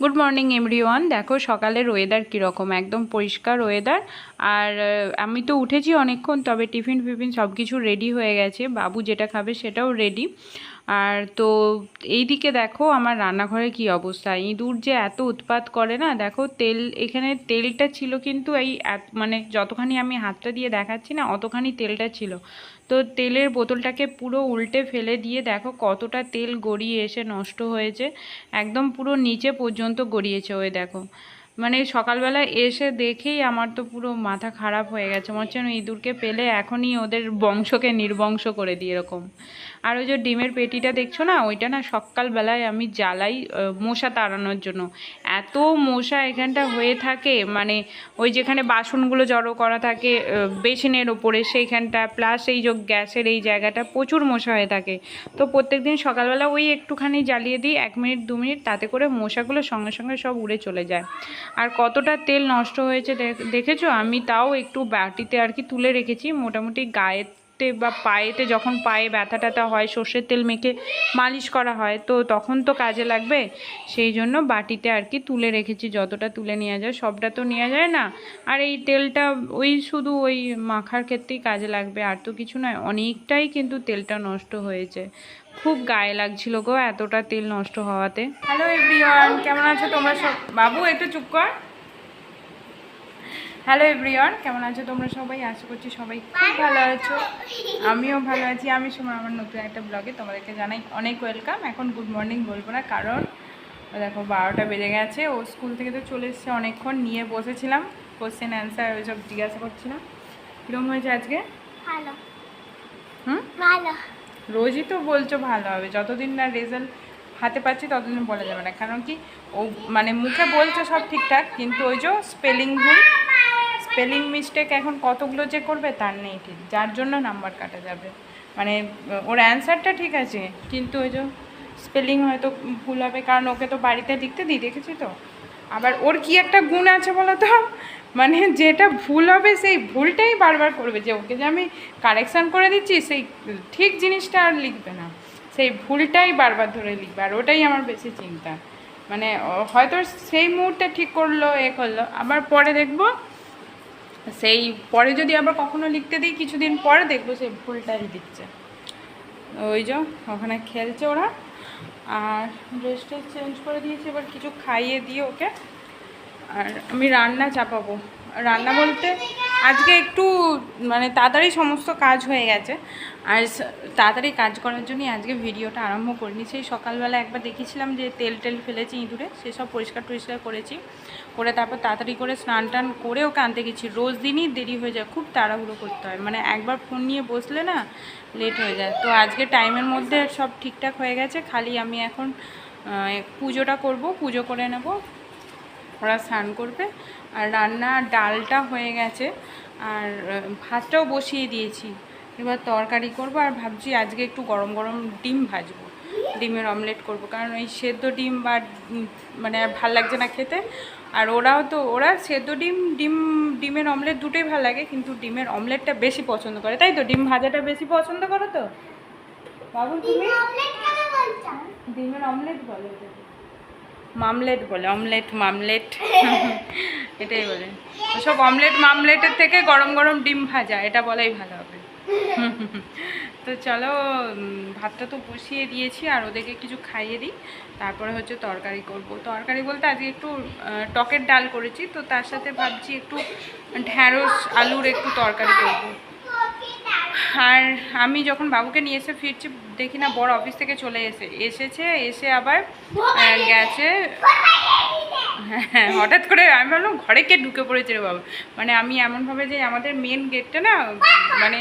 Good morning everyone দেখো, সকালের weather কীরকম? একদম পরিষ্কার ওয়েদার আর আমি তো উঠেছি অনেকক্ষণ, তবে টিফিন ফিফিন সব কিছু রেডি হয়ে গেছে। বাবু যেটা খাবে সেটাও রেডি আর তো, এইদিকে দেখো, আমার রান্নাঘরে কি অবস্থা? ইঁদুর যে এত উৎপাত করে না? দেখো, তেল, এখানে তেলটা ছিল কিন্তু এই মানে যতখানি আমি হাতটা দিয়ে দেখাচ্ছি না, অতখানি তেলটা ছিল। তো তেলের বোতলটাকে পুরো উল্টে ফেলে দিয়ে দেখো কতটা তেল গড়িয়ে এসে নষ্ট হয়েছে। একদম পুরো নিচে পর্যন্ত গড়িয়েছে ওই দেখো। মানে সকালবেলা এসে দেখেই আমার তো পুরো মাথা খারাপ হয়ে গেছে। মনে হচ্ছে ইঁদুরকে পেলে এখনই ওদের বংশকে নির্বংশ করে দিই এরকম। আর ওই যে ডিমের পেটিটা দেখছ না, ওইটা না সকালবেলায় আমি জ্বালাই মশা তাড়ানোর জন্য। এত মশা এখানটা হয়ে থাকে মানে ওই যেখানে বাসনগুলো জড়ো করা থাকে বেসিনের ওপরে সেইখানটা প্লাস এই যে গ্যাসের এই জায়গাটা প্রচুর মশা হয়ে থাকে। তো প্রত্যেকদিন সকালবেলা ওই একটুখানি জ্বালিয়ে দিই, এক মিনিট, দু মিনিট, তাতে করে মশাগুলো সঙ্গে সঙ্গে সব উড়ে চলে যায়। আর কতটা তেল নষ্ট হয়েছে দেখ- দেখেছ? আমি তাও একটু বাটিতে আর কি তুলে রেখেছি, মোটামুটি গায়েতে বা পায়েতে যখন পায়ে ব্যথা ট্যাথা হয়, সর্ষের তেল মেখে মালিশ করা হয়, তো তখন তো কাজে লাগবে। সেই জন্য বাটিতে আর কি তুলে রেখেছি, যতটা তুলে নেওয়া যায়, সবটা তো নেওয়া যায় না। আর এই তেলটা, ওই শুধু ওই মাখার ক্ষেত্রেই কাজে লাগবে, আর তো কিছু নয়, অনেকটাই কিন্তু তেলটা নষ্ট হয়েছে। খুব গায়ে লাগছিল গো এতটা তেল নষ্ট হওয়াতে। হ্যালো এভরিওয়ান, কেমন আছো তোমরা সব? বাবু, একটু চুপ কর। হ্যালো এভরিওয়ান কেমন আছো তোমরা সবাই? আশা করছি সবাই খুব ভালো আছো। আমিও ভালো আছি। আমি সময় আমার নতুন একটা ব্লগে তোমাদেরকে জানাই অনেক ওয়েলকাম এখন গুড মর্নিং বলব না কারণ দেখো বারোটা বেজে গেছে। ও স্কুল থেকে তো চলে এসছে অনেকক্ষণ নিয়ে বসেছিলাম। কোশ্চেন অ্যান্সার ওইসব জিজ্ঞাসা করছিলাম। কীরকম হয়েছে আজকে? ভালো। হুম? ভালো। রোজই তো বলছো ভালো হবে। যতদিন না রেজাল্ট হাতে পাচ্ছি ততদিন বলা যাবে না। কারণ কি, ও মানে মুখে বলছো সব ঠিকঠাক, কিন্তু ওই যে স্পেলিং ভুল স্পেলিং মিস্টেক এখন কতগুলো যে করবে তার নেই ঠিক, যার জন্য নাম্বার কাটা যাবে। মানে ওর অ্যান্সারটা ঠিক আছে, কিন্তু ওই যে স্পেলিং হয়তো ভুল হবে, কারণ ওকে তো বাড়িতে লিখতে দিই, দেখেছি তো। আবার ওর কি একটা গুণ আছে বলো তো? মানে যেটা ভুল হবে সেই ভুলটাই বারবার করবে, যে ওকে যে আমি কারেকশান করে দিচ্ছি, সেই ঠিক জিনিসটা আর লিখবে না। সেই ভুলটাই বারবার ধরে লিখবে, আর ওটাই আমার বেশি চিন্তা। মানে হয়তো সেই মুহূর্তে ঠিক করল, এ করল, আবার পরে দেখব, সেই পরে যদি আবার কখনো লিখতে দিই, কিছুদিন পরে দেখব সেই ভুলটাই দিচ্ছে। ওই যে, ওখানে খেলছে ওরা, আর ড্রেসটা চেঞ্জ করে দিয়েছি, এবার কিছু খাইয়ে দিয়ে ওকে, আর আমি রান্না চাপাবো। রান্না বলতে আজকে একটু মানে তাড়াতাড়ি সমস্ত কাজ হয়ে গেছে। আর তাড়াতাড়ি কাজ করার জন্যই আজকে ভিডিওটা আরম্ভ করিনি। সেই সকালবেলা একবার দেখেছিলাম যে তেল টেল ফেলেছি ইঁদুরে সেসব পরিষ্কার টরিষ্কার করেছি। করে তারপর তাড়াতাড়ি করে স্নান টান করে ওকে আনতে গেছি। রোজ দিনই দেরি হয়ে যায়, খুব তাড়াহুড়ো করতে হয়। মানে একবার ফোন নিয়ে বসলে না লেট হয়ে যায়। তো আজকে টাইমের মধ্যে সব ঠিকঠাক হয়ে গেছে। খালি আমি এখন পুজোটা করব, পুজো করে নেব। ওরা স্নান করবে। আর রান্না ডালটা হয়ে গেছে। আর ভাতটাও বসিয়ে দিয়েছি। এবার তরকারি করব আর ভাবছি আজকে একটু গরম গরম ডিম ভাজবো। ডিমের অমলেট করব। কারণ ওই সেদ্ধ ডিম বা মানে আর ভালো লাগছে না খেতে। আর ওরাও তো ওরা সেদ্ধ ডিম ডিম ডিমের অমলেট দুটোই ভালো লাগে কিন্তু ডিমের অমলেটটা বেশি পছন্দ করে। তাই তো? ডিম ভাজাটা বেশি পছন্দ করো তো? বাবু তুমি? ডিমের অমলেট বলো। মামলেট বলে, অমলেট, মামলেট। এটাই বলে। সব অমলেট, মামলেটের থেকে গরম গরম ডিম ভাজা, এটা বলাই ভালো হবে। তো চলো ভাতটা তো বসিয়ে দিয়েছি, আর ওদেরকে কিছু খাইয়ে দিই। তারপরে হচ্ছে তরকারি করব। তরকারি বলতে আজকে একটু টকের ডাল করেছি, তো তার সাথে ভাবছি একটু ঢ্যাঁড়স, আলুর একটু তরকারি করব। আর আমি যখন বাবুকে নিয়ে এসে ফিরছি, দেখি না বড় অফিস থেকে চলে এসে, এসেছে, এসে আবার গেছে। হ্যাঁ হঠাৎ করে আমি ভাবলাম, ঘরে কে ঢুকে পড়েছে রে বাবু? মানে আমি এমনভাবে যে আমাদের মেন গেটটা না মানে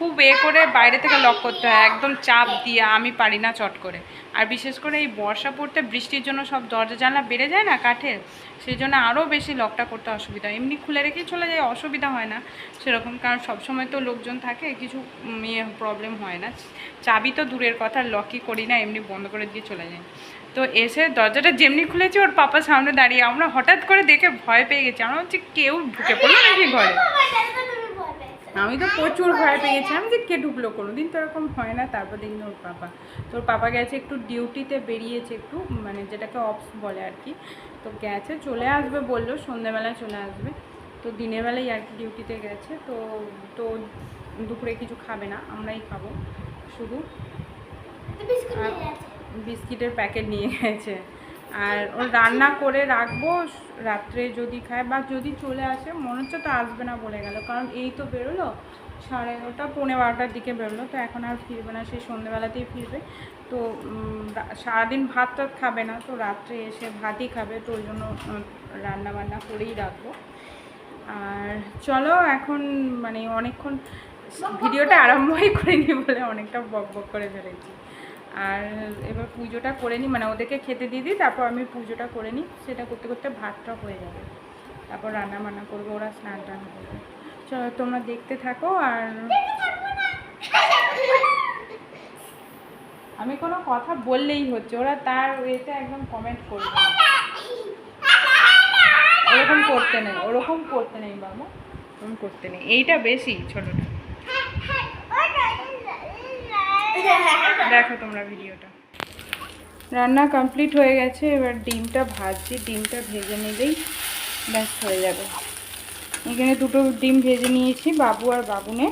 খুব এ করে বাইরে থেকে লক করতে হয়, একদম চাপ দিয়ে, আমি পারি না চট করে। আর বিশেষ করে এই বর্ষা পড়তে, বৃষ্টির জন্য সব দরজা জানলা বেড়ে যায় না কাঠের, সেই জন্য আরও বেশি লকটা করতে অসুবিধা। এমনি খুলে রেখেই চলে যায়, অসুবিধা হয় না সেরকম, কারণ সবসময় তো লোকজন থাকে, কিছু ইয়ে প্রবলেম হয় না। চাবি তো দূরের কথা লকই করি না, এমনি বন্ধ করে দিয়ে চলে যায়। তো এসে দরজাটা যেমনি খুলেছে, ওর পাপা সামনে দাঁড়িয়ে, আমরা হঠাৎ করে দেখে ভয় পেয়ে গেছি। আমরা হচ্ছে কেউ ঢুকে পড়ল নাকি ঘরে? আমি তো প্রচুর ভয় পেয়েছিলাম যে কে ঢুকলো কোনো দিন তো এরকম হয় না তারপর দেখি ওর পাপা তোর পাপা গেছে একটু ডিউটিতে বেরিয়েছে একটু মানে যেটাকে অফস বলে আর কি। তো গেছে চলে আসবে বলল সন্ধ্যেবেলায় চলে আসবে। তো দিনের বেলায় আর কি ডিউটিতে গেছে। তো তো দুপুরে কিছু খাবে না আমরাই খাব শুধু। বিস্কিটের প্যাকেট নিয়ে গেছে। আর ও রান্না করে রাখব, রাত্রে যদি খায় বা যদি চলে আসে, মনে হচ্ছে তো আসবে না বলে গেল। কারণ এই তো বেরোলো, সাড়ে এগারোটা পৌনে বারোটার দিকে বেরোলো, তো এখন আর ফিরবে না সেই সন্ধ্যেবেলাতেই ফিরবে। তো সারাদিন ভাত টাত খাবে না, তো রাত্রে এসে ভাতই খাবে, তো ওই জন্য রান্না বান্না করেই রাখব। আর চলো এখন মানে অনেকক্ষণ, ভিডিওটা আরম্ভই করিনি বলে অনেকটা বক বক করে ফেলেছি। আর এবার পুজোটা করে নিই মানে ওদেরকে খেতে দিয়ে দিই, তারপর আমি পুজোটা করে নিই। সেটা করতে করতে ভাতটা হয়ে যাবে। তারপর রান্না বান্না করব, ওরা স্নান টান করবে। চলো তোমরা দেখতে থাকো আর আমি কোনো কথা বললেই হচ্ছে, ওরা তার ওয়েতে একদম কমেন্ট করবে ওরকম করতে নেই, ওরকম করতে নেই বাবা। ওরকম করতে নেই। এইটা বেশি ছোটটা। দেখো তোমরা ভিডিওটা। রান্না কমপ্লিট হয়ে গেছে, এবার ডিমটা ভাজছি, ডিমটা ভেজে নিলেই ব্যাস হয়ে যাবে। এখানে দুটো ডিম ভেজে নিয়েছি, বাবু আর বাবুনে।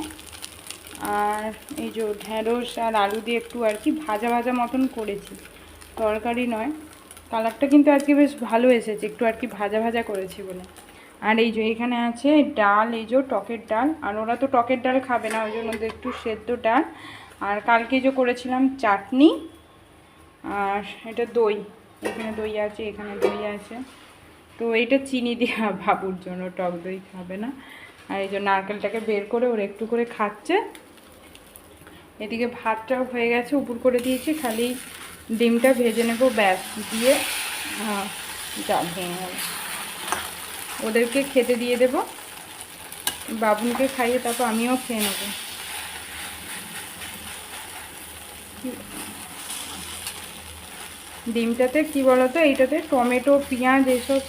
আর এই যে ঢ্যাঁড়স আর আলু দিয়ে একটু আর কি ভাজা ভাজা মতন করেছি। তরকারি নয়, কালারটা কিন্তু আজকে বেশ ভালো এসেছে, একটু আর কি ভাজা ভাজা করেছি বলে। আর এই যে এখানে আছে ডাল, এই যে টকের ডাল, আর ওরা তো টকের ডাল খাবে না, ওই জন্য একটু সেদ্ধ ডাল। আর কালকে যে করেছিলাম চাটনি, আর এটা দই, এখানে দই আছে, এখানে দই আছে। তো এইটা চিনি দেওয়া বাবুর জন্য টক দই খাবে না। আর এই যে নারকেলটাকে বের করে ওরা একটু করে খাচ্ছে। এদিকে ভাতটাও হয়ে গেছে, উপর করে দিয়েছি, খালি ডিমটা ভেজে নেব ব্যাস, দিয়ে যা ভেঙে ওদেরকে খেতে দিয়ে দেব। বাবুনকে খাইয়ে তারপর আমিও খেয়ে নেব। ডিমটাতে কি বলতো, এইটাতে টমেটো, পেঁয়াজ এসব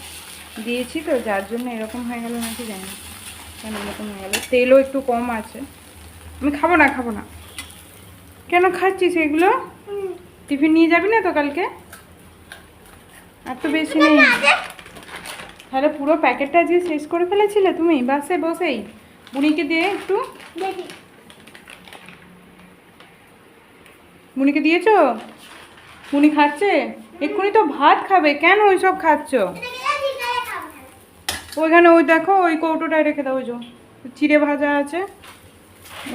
দিয়েছি তো, যার জন্য এরকম হয়ে গেল নাকি জানি না। কেন এরকম হয়ে গেল? তেলও একটু কম আছে। আমি খাব না খাব না। কেন খাচ্ছিস এগুলো? টিফিন নিয়ে যাবি না তো কালকে? আর তো বেশি নেই। তাহলে পুরো প্যাকেটটা আজকে শেষ করে ফেলেছিলে তুমি? বাসে, বসেই। বুনিকে দিয়ে একটু। বুনিকে দিয়েছ? বুনি খাচ্ছে? এক্ষুনি তো ভাত খাবে কেন ওইসব খাচ্ছ? ওইখানে ওই দেখো ওই কৌটোটায় রেখে দাও ওই যে চিড়ে ভাজা আছে।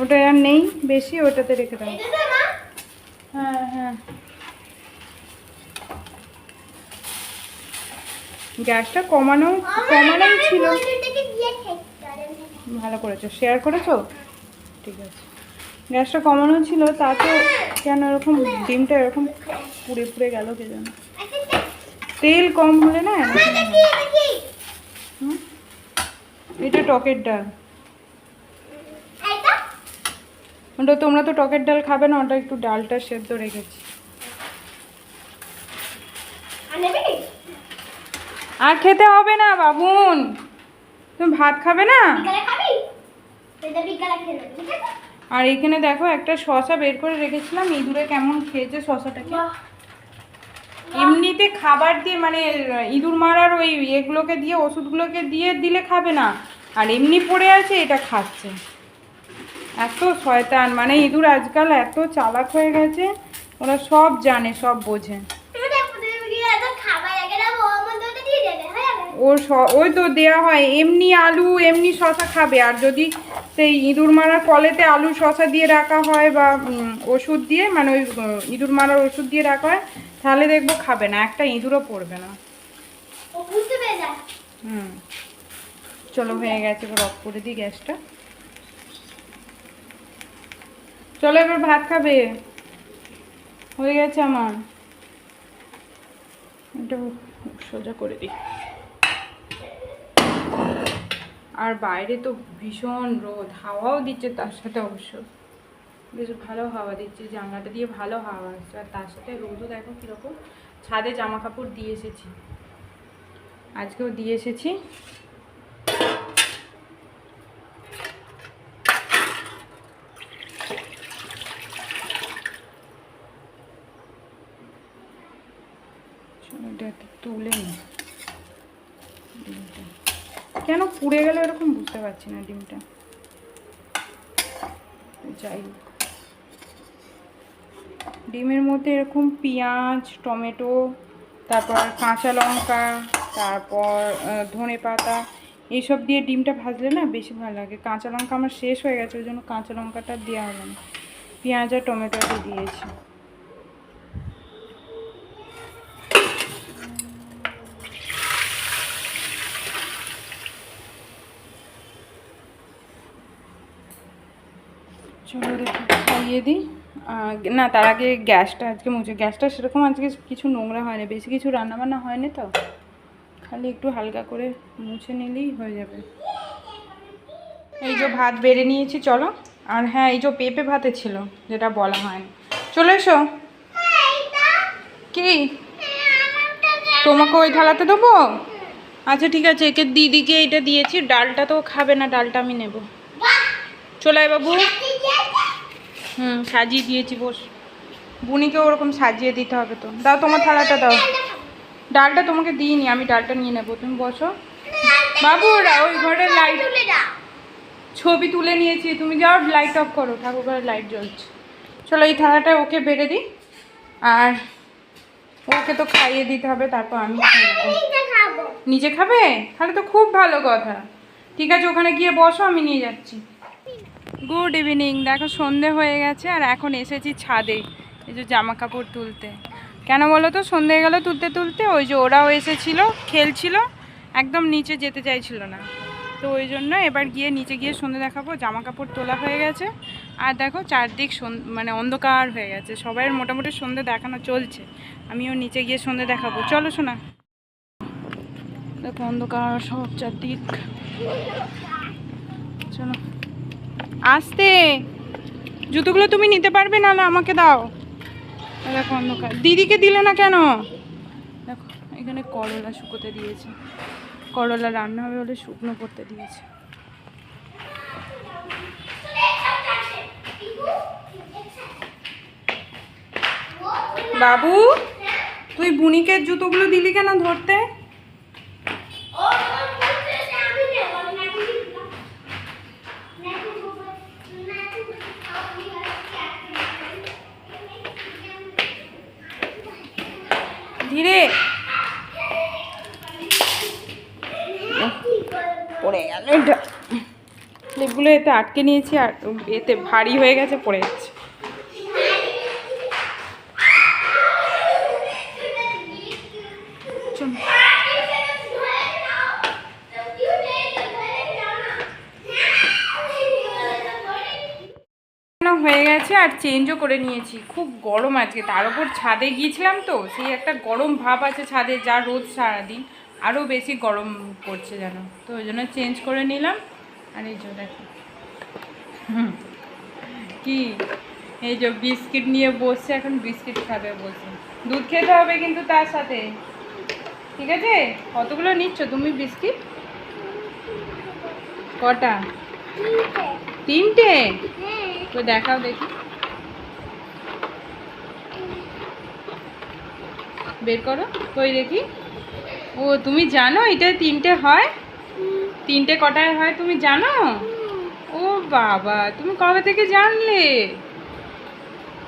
ওটা আর নেই বেশি ওটাতে রেখে দাও। হ্যাঁ হ্যাঁ। গ্যাসটা কমানো কমানোই ছিল। ভালো করেছ। শেয়ার করেছ? ঠিক আছে। গ্যাসটা কমানো ছিল, তাতে কেন এরকম ডিমটা এরকম পুড়ে পুড়ে গেল কে জানো। তেল কম হলে না? এটা টকের ডাল। ওটা তোমরা তো টকের ডাল খাবে না, ওটা একটু ডালটা সেদ্ধ রেখেছি। আর খেতে হবে না, বাবুন। তুমি ভাত খাবে না? খাবি? খেয়ে আর এখানে দেখো একটা শশা বের করে রেখেছিলাম। ইঁদুরে কেমন খেয়েছে শশাটাকে এমনিতে খাবার দিয়ে মানে ইঁদুর মারার ওই এগুলোকে দিয়ে ওষুধগুলোকে দিয়ে দিলে খাবে না। আর এমনি পড়ে আছে এটা খাচ্ছে। এত শয়তান। মানে ইঁদুর আজকাল এত চালাক হয়ে গেছে ওরা সব জানে সব বোঝে। ওর ওই তো দেয়া হয় এমনি আলু এমনি শশা খাবে। আর যদি সেই ইঁদুর মারার কলেতে আলু শশা দিয়ে রাখা হয় বা ওষুধ দিয়ে মানে ওই ইঁদুর মারার ওষুধ দিয়ে রাখা হয় তাহলে দেখব খাবে না একটা ইঁদুরও পড়বে না। হুম। চলো হয়ে গেছে এবার অফ করে দিই গ্যাসটা। চলো এবার ভাত খাবে। হয়ে গেছে আমার। এটা সোজা করে দিই। আর বাইরে তো ভীষণ রোদ, হাওয়াও দিচ্ছে তার সাথে অবশ্য। বেশ ভালো হাওয়া দিচ্ছে, জানলাটা দিয়ে ভালো হাওয়া আসছে। আর তার সাথে রোদও দেখো কীরকম। ছাদে জামা কাপড় দিয়ে এসেছি। আজকেও দিয়ে এসেছি। তুলে নিই কেন পুড়ে গেল এরকম বুঝতে পারছি না ডিমটা? যাই। ডিমের মধ্যে এরকম পেঁয়াজ, টমেটো, তারপর কাঁচা লঙ্কা, তারপর ধনে পাতা এইসব দিয়ে ডিমটা ভাজলে না বেশি ভালো লাগে। কাঁচা লঙ্কা আমার শেষ হয়ে গেছে, ওই জন্য কাঁচা লঙ্কাটা দেওয়া হলো না। পেঁয়াজ আর টমেটোটা দিয়েছি চলো দেখি খাইয়ে দিই। না তার আগে গ্যাসটা আজকে মুছে গ্যাসটা সেরকম আজকে কিছু নোংরা হয়নি বেশি কিছু রান্নাবান্না হয়নি তো। খালি একটু হালকা করে মুছে নিলেই হয়ে যাবে। এই যে ভাত বেড়ে নিয়েছি চলো। আর হ্যাঁ এই যে পেঁপে ভাতে ছিল যেটা বলা হয়নি। চলে এসো। কি? তোমাকে ওই থালাতে দেবো? আচ্ছা ঠিক আছে একে দিদিকে এটা দিয়েছি। ডালটা তো খাবে না ডালটা আমি নেব। চলে বাবু। হুম সাজিয়ে দিয়েছি বস। বুনিকে ওরকম সাজিয়ে দিতে হবে তো। দাও তোমার থালাটা দাও। ডালটা তোমাকে দিইনি আমি ডালটা নিয়ে নেব। তুমি বসো। বাবু ওরা ওই ঘরের লাইট ছবি তুলে নিয়েছি। তুমি যাও লাইট অফ করো। ঠাকুর ঘরের লাইট জ্বলছে। চলো এই থালাটা ওকে বেড়ে দিই। আর ওকে তো খাইয়ে দিতে হবে তারপর আমি নিজে খাবে? তাহলে তো খুব ভালো কথা। ঠিক আছে ওখানে গিয়ে বসো আমি নিয়ে যাচ্ছি। গুড ইভিনিং দেখো, সন্ধে হয়ে গেছে আর এখন এসেছি ছাদে। এই যে জামা কাপড় তুলতে। কেন বলো তো? সন্ধে গেল তুলতে তুলতে ওই যে ওরাও এসেছিল, খেলছিল, একদম নিচে যেতে চাইছিল না। তো ওই জন্য এবার গিয়ে নিচে গিয়ে সন্ধে দেখাবো। জামা কাপড় তোলা হয়ে গেছে। আর দেখো, চারদিক মানে অন্ধকার হয়ে গেছে। সবাই মোটামুটি সন্ধে দেখানো চলছে। আমিও নিচে গিয়ে সন্ধে দেখাবো। চলো শোনা দেখো, অন্ধকার সব চারদিক। চলো। আসতে। জুতোগুলো তুমি নিতে পারবে না আমাকে দাও। দেখো অন্ধকার। দিদিকে দিলে না কেন? দেখো, এখানে করলা শুকোতে দিয়েছে। করলা রান্না হবে বলে শুকনো করতে দিয়েছে। বাবু, তুই বুনিকের জুতোগুলো দিলি কেন ধরতে? পড়ে গেল। এটা ক্লিপগুলো এতে আটকে নিয়েছি আর এতে ভারী হয়ে গেছে, পড়ে না হয়ে গেছে আর চেঞ্জও করে নিয়েছি। খুব গরম আজকে। তার উপর ছাদে গিয়েছিলাম তো, সেই একটা গরম ভাব আছে ছাদে, যা রোদ সারাদিন। আরও বেশি গরম পড়ছে যেন। তো ওই জন্য চেঞ্জ করে নিলাম। আর এই যে দেখো। কি? এই যে বিস্কিট নিয়ে বসছে, এখন বিস্কিট খাবে বসে দুধ খেতে হবে কিন্তু তার সাথে। ঠিক আছে? কতগুলো নিচ্ছ? তুমি বিস্কিট? কটা? তিনটে? তো দেখাও দেখি। বের করো। কই দেখি? ও, তুমি জানো এটা তিনটে হয়? তিনটে কটায় হয় তুমি জানো? ও বাবা, তুমি কবে থেকে জানলে?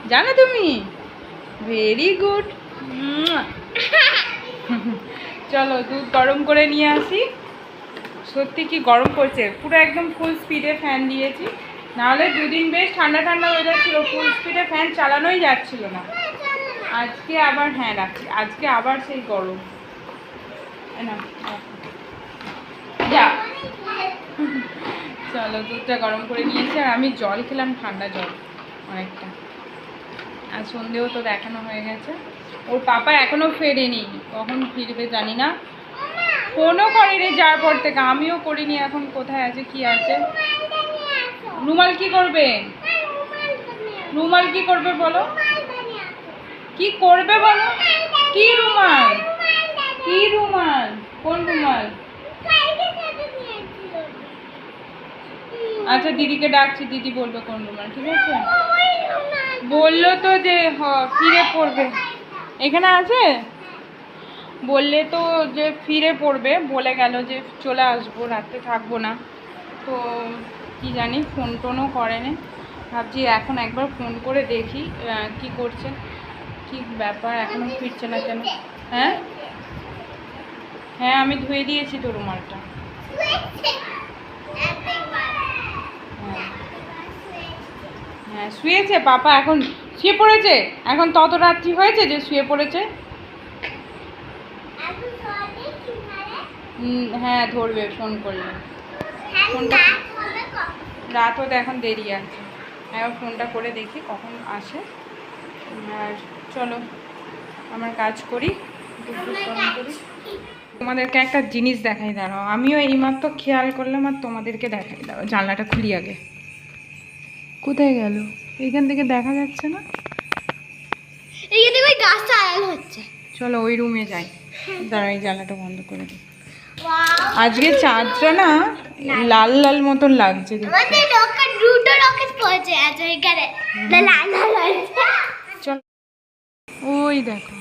জানো তুমি? ভেরি গুড চলো দুধ গরম করে নিয়ে আসি। সত্যি কি গরম করছে পুরো একদম ফুল স্পিডে ফ্যান দিয়েছি। নাহলে দুদিন বেশ ঠান্ডা ঠান্ডা ওয়েদার ছিল ফুল স্পিডে ফ্যান চালানোই যাচ্ছিল না। আজকে আবার হ্যাঁ রাখছি, আজকে আবার সেই গরম। যা। চলো, দুধটা গরম করে নিয়েছি, আর আমি জল খেলাম, ঠান্ডা জল, অনেকটা। আর সন্ধেও তো দেখানো হয়ে গেছে। ওর পাপা এখনও ফেরেনি, কখন ফিরবে জানি না। ফোনও করেনি যার পর থেকে, আমিও করিনি, এখন কোথায় আছে, কি আছে? রুমাল কি করবে? রুমাল কি করবে বলো? কি করবে বলো? কি রুমাল? কি রুমাল? কোন রুমাল? আচ্ছা দিদিকে ডাকছি, দিদি বলবে কোন রুমাল, ঠিক আছে? বলল তো যে, হ, ফিরে পড়বে। এখানে আছে? বললে তো যে, ফিরে পড়বে, বলে গেল যে, চলে আসব, রাত্রে থাকব না। তো, কি জানি, ফোন টোনও করেনি। ভাবছি এখন একবার ফোন করে দেখি কি করছে, কি ব্যাপার, এখনও ফিরছে না কেন। হ্যাঁ? হ্যাঁ আমি ধুয়ে দিয়েছি তো রুমালটা। হ্যাঁ হ্যাঁ শুয়েছে পাপা এখন শুয়ে পড়েছে? এখন তত রাত্রি হয়েছে যে শুয়ে পড়েছে? হ্যাঁ ধরবে ফোন করলে। ফোনটা রাত হতে এখন দেরি আছে। এখন ফোনটা করে দেখি কখন আসে। আর চলো আমার কাজ করি। করি। তোমাদেরকে একটা জিনিস দেখাই দাঁড়াও। আমিও এইমাত্র খেয়াল করলাম আর তোমাদেরকে দেখাই দাও জানলাটা খুলি আগে। কোথায় গেল? এইখান থেকে দেখা যাচ্ছে না? গাছটা আড়াল হচ্ছে। চলো ওই রুমে যাই। দাঁড়াও এই জানলাটা বন্ধ করে দিই। আজকে চাঁদটা না লাল লাল মতন লাগছে দেখতে। আমাদের দুটো রকেট পড়েছে এত এখানে। লাল লাল হয়েছে। ওই দেখো।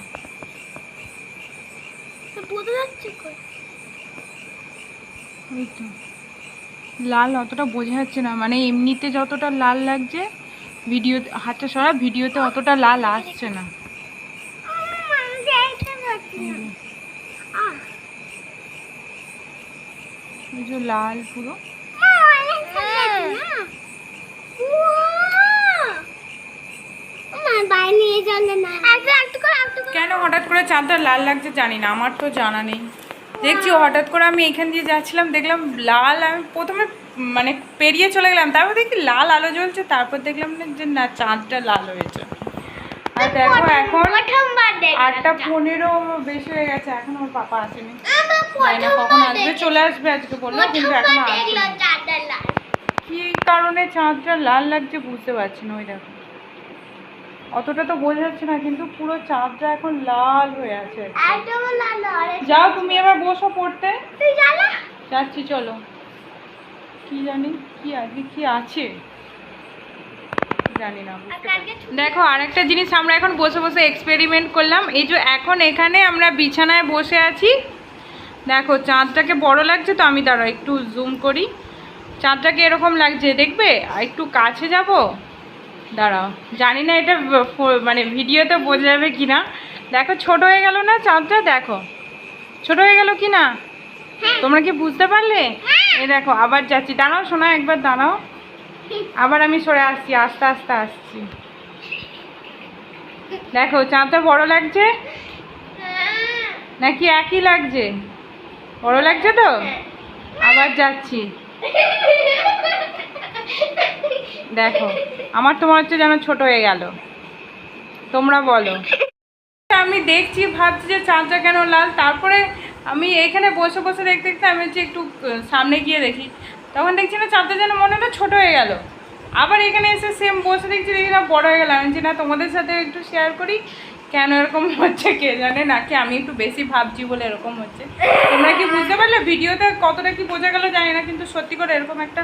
যাচ্ছে কই? ওই তো। লাল অতটা বোঝা যাচ্ছে না। মানে এমনিতে যতটা লাল লাগছে ভিডিও হাতে সরা ভিডিওতে অতটা লাল আসছে না। লাল পুরো। কেন হঠাৎ করে চাঁদটা লাল লাগছে জানি না আমার তো জানা নেই। দেখছি হঠাৎ করে আমি এখান দিয়ে যাচ্ছিলাম দেখলাম লাল আমি প্রথমে মানে পেরিয়ে চলে গেলাম তারপর দেখি লাল আলো জ্বলছে তারপর দেখলাম না যে না চাঁদটা লাল হয়েছে। আর দেখো এখন আটটা পনেরো বেশি হয়ে গেছে এখন ওর পাপা আসেনি। না কখন আসবে চলে আসবে আজকে বলল কিন্তু এখন কি কারণে চাঁদটা লাল লাগছে বুঝতে পারছি না ওই দেখো। অতটা তো বোঝা যাচ্ছে না কিন্তু পুরো চাঁদটা এখন লাল হয়ে আছে। যাও তুমি এবার বসো পড়তে। যাচ্ছি চলো। কি জানি কি আজকে কি আছে? জানি না দেখো আরেকটা জিনিস আমরা এখন বসে বসে এক্সপেরিমেন্ট করলাম। এই যে এখন এখানে আমরা বিছানায় বসে আছি। দেখো চাঁদটাকে বড় লাগছে তো আমি দাঁড়াও একটু জুম করি। চাঁদটাকে এরকম লাগছে দেখবে? একটু কাছে যাব? দাঁড়াও। জানি না এটা মানে ভিডিওতে বোঝা যাবে কি না দেখো ছোট হয়ে গেল না? চাঁদটা দেখো। ছোট হয়ে গেল কি না তোমরা কি বুঝতে পারলে? এই দেখো আবার যাচ্ছি। দাঁড়াও শোনা একবার দাঁড়াও। আবার আমি সরে আসছি আস্তে আস্তে আসছি। দেখো চাঁদটা বড় লাগছে? নাকি একই লাগছে? বড় লাগছে তো? আবার যাচ্ছি। দেখো, আমার তো মনে হচ্ছে যেন ছোট হয়ে গেল। তোমরা বলো। আমি দেখছি, ভাবছি যে চাঁদটা কেন লাল। তারপরে আমি এখানে বসে বসে দেখতে দেখতে আমি হচ্ছে একটু সামনে গিয়ে দেখি। তখন দেখছি না, চাঁদটা যেন মনে হলো ছোটো হয়ে গেল। আবার এখানে এসে সেম বসে দেখছি, দেখি না বড় হয়ে গেলাম আমি বলছি, না, তোমাদের সাথে একটু শেয়ার করি। কেন এরকম হচ্ছে কে জানে? নাকি আমি একটু বেশি ভাবছি বলে এরকম হচ্ছে? তোমরা কি বুঝতে পারলে? ভিডিওতে কতটা কি বোঝা গেল জানি না কিন্তু সত্যি করে এরকম একটা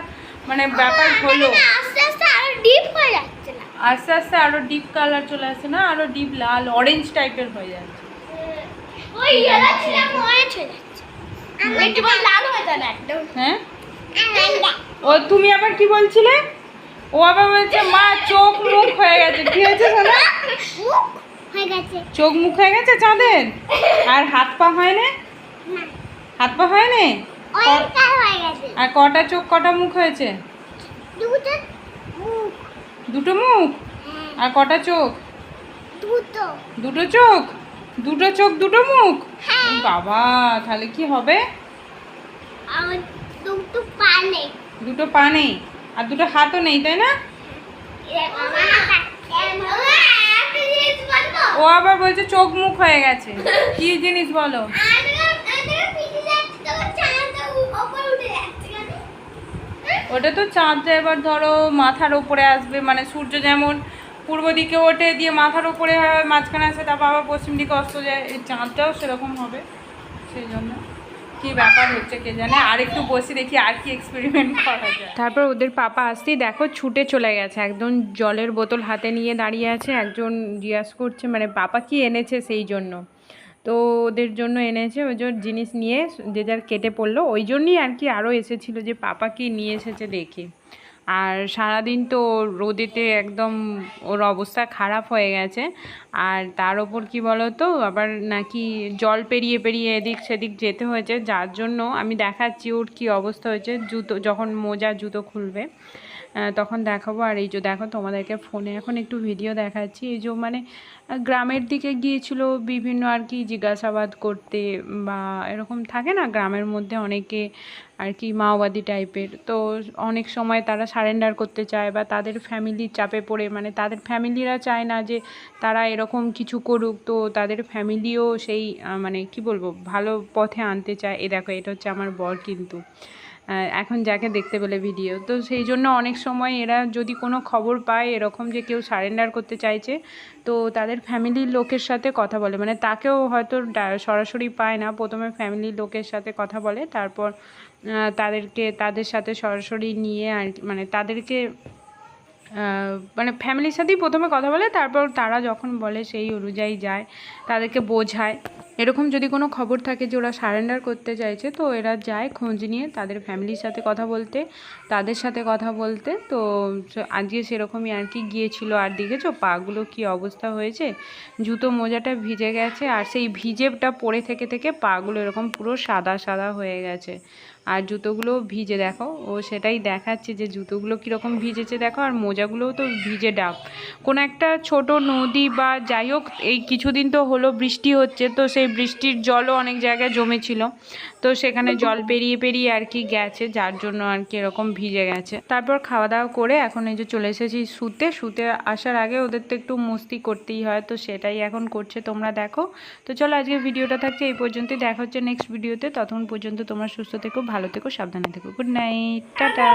মানে ব্যাপার হলো। আস্তে আস্তে আরও ডিপ হয়ে যাচ্ছে না? আস্তে আস্তে আরও ডিপ কালার চলে আসছে না? আরও ডিপ লাল অরেঞ্জ টাইপের হয়ে যাচ্ছে। ওই ইয়েলো ছিল অরেঞ্জ হয়ে যাচ্ছে। একটু লাল হয়ে যাবে একদম? হ্যাঁ? ও তুমি আবার কি বলছিলে? ও আবার বলছে মা চোখ মুখ হয়ে গেছে। কি হয়েছে শোনা? হয়ে গেছে চোখ মুখ হয়ে গেছে চাঁদের আর হাত পা হয় না হাত পা হয় না হয়ে আর কটা চোখ কটা মুখ হয়েছে দুটো মুখ হ্যাঁ, আর কটা চোখ দুটো চোখ দুটো চোখ দুটো মুখ হ্যাঁ। বাবা তাহলে কি হবে দুটো পা নেই দুটো পা নেই আর দুটো হাতও নেই তাই না ও আবার বলছে চোখ মুখ হয়ে গেছে। কি জিনিস বলো? ওটা তো চাঁদটা এবার ধরো মাথার ওপরে আসবে মানে সূর্য যেমন পূর্ব দিকে ওঠে, দিয়ে মাথার ওপরে মাঝখানে আসে তারপর আবার পশ্চিম দিকে অস্ত যায় চাঁদটাও সেরকম হবে, সেই জন্য। কি ব্যাপার হচ্ছে কে জানে? আর একটু বসে দেখি আর কি এক্সপেরিমেন্ট তারপর ওদের পাপা আসতেই দেখো ছুটে চলে গেছে। একজন জলের বোতল হাতে নিয়ে দাঁড়িয়ে আছে, একজন জিজ্ঞাস করছে মানে পাপা কি এনেছে সেই জন্য? তো ওদের জন্য এনেছে ওই জন্য জিনিস নিয়ে, যে যার কেটে পড়ল। ওই জন্যই আর কি আরও এসেছিল যে পাপা কি নিয়ে এসেছে দেখে। আর সারাদিন তো রোদেতে একদম ওর অবস্থা খারাপ হয়ে গেছে। আর তার ওপর কি বলো তো আবার নাকি জল পেরিয়ে পেরিয়ে এদিক সেদিক যেতে হয়েছে। যার জন্য আমি দেখাচ্ছি ওর কি অবস্থা হয়েছে। জুতো, যখন মোজা, জুতো খুলবে। তখন দেখাবো। আর এই যে দেখো, তোমাদেরকে ফোনে এখন একটু ভিডিও দেখাচ্ছি। এই যে মানে গ্রামের দিকে গিয়েছিল বিভিন্ন আর কি জিজ্ঞাসাবাদ করতে বা এরকম থাকে না, গ্রামের মধ্যে অনেকে আর কি মাওবাদী টাইপের তো অনেক সময় তারা সারেন্ডার করতে চায় বা তাদের ফ্যামিলির চাপে পড়ে। মানে তাদের ফ্যামিলিরা চায় না যে তারা এরকম কিছু করুক। তো তাদের ফ্যামিলিও সেই মানে কি বলব, ভালো পথে আনতে চায়। এ দেখো, এটা হচ্ছে আমার বর কিন্তু। এখন যাকে দেখতে পেলে ভিডিও তো সেই জন্য অনেক সময় এরা যদি কোনো খবর পায় এরকম যে কেউ সারেন্ডার করতে চাইছে, তো তাদের ফ্যামিলির লোকের সাথে কথা বলে। মানে তাকেও হয়তো সরাসরি পায় না। প্রথমে ফ্যামিলির লোকের সাথে কথা বলে, তারপর তাদেরকে, তাদের সাথে সরাসরি নিয়ে আর মানে তাদেরকে মানে ফ্যামিলির সাথেই প্রথমে কথা বলে, তারপর তারা যখন বলে সেই অনুযায়ী যায়, তাদেরকে বোঝায়। এরকম যদি কোনো খবর থাকে যে ওরা সারেন্ডার করতে চাইছে, তো এরা যায় খোঁজ নিয়ে তাদের ফ্যামিলির সাথে কথা বলতে, তাদের সাথে কথা বলতে। তো আজকে সেরকমই আর কি গিয়েছিল আর দেখেছ? পাগুলো কি অবস্থা হয়েছে? জুতো মোজাটা ভিজে গেছে, আর সেই ভিজেটা পরে থেকে থেকে পাগুলো এরকম পুরো সাদা সাদা হয়ে গেছে। আর জুতোগুলো ভিজে দেখো। ও সেটাই দেখাচ্ছে যে জুতোগুলো কীরকম ভিজেছে দেখো, আর মোজাগুলোও তো ভিজে ডাব। কোনো একটা ছোট নদী বা যাই হোক, এই কিছুদিন তো হলো বৃষ্টি হচ্ছে, তো সেই বৃষ্টির জলও অনেক জায়গায় জমেছিল। তো সেখানে জল পেরিয়ে পেরিয়ে আর কি গেছে, যার জন্য আর কি এরকম ভিজে গেছে। তারপর খাওয়া দাওয়া করে এখন এই যে চলে এসেছি শুতে। শুতে আসার আগে ওদের তো একটু মস্তি করতেই হয়, তো সেটাই এখন করছে তোমরা দেখো। তো চলো আজকে ভিডিওটা থাকছে এই পর্যন্তই। দেখা হচ্ছে নেক্সট ভিডিওতে ততক্ষণ পর্যন্ত তোমরা সুস্থ থেকো, ভালো থেকো, সাবধানে থেকো। Good night tata.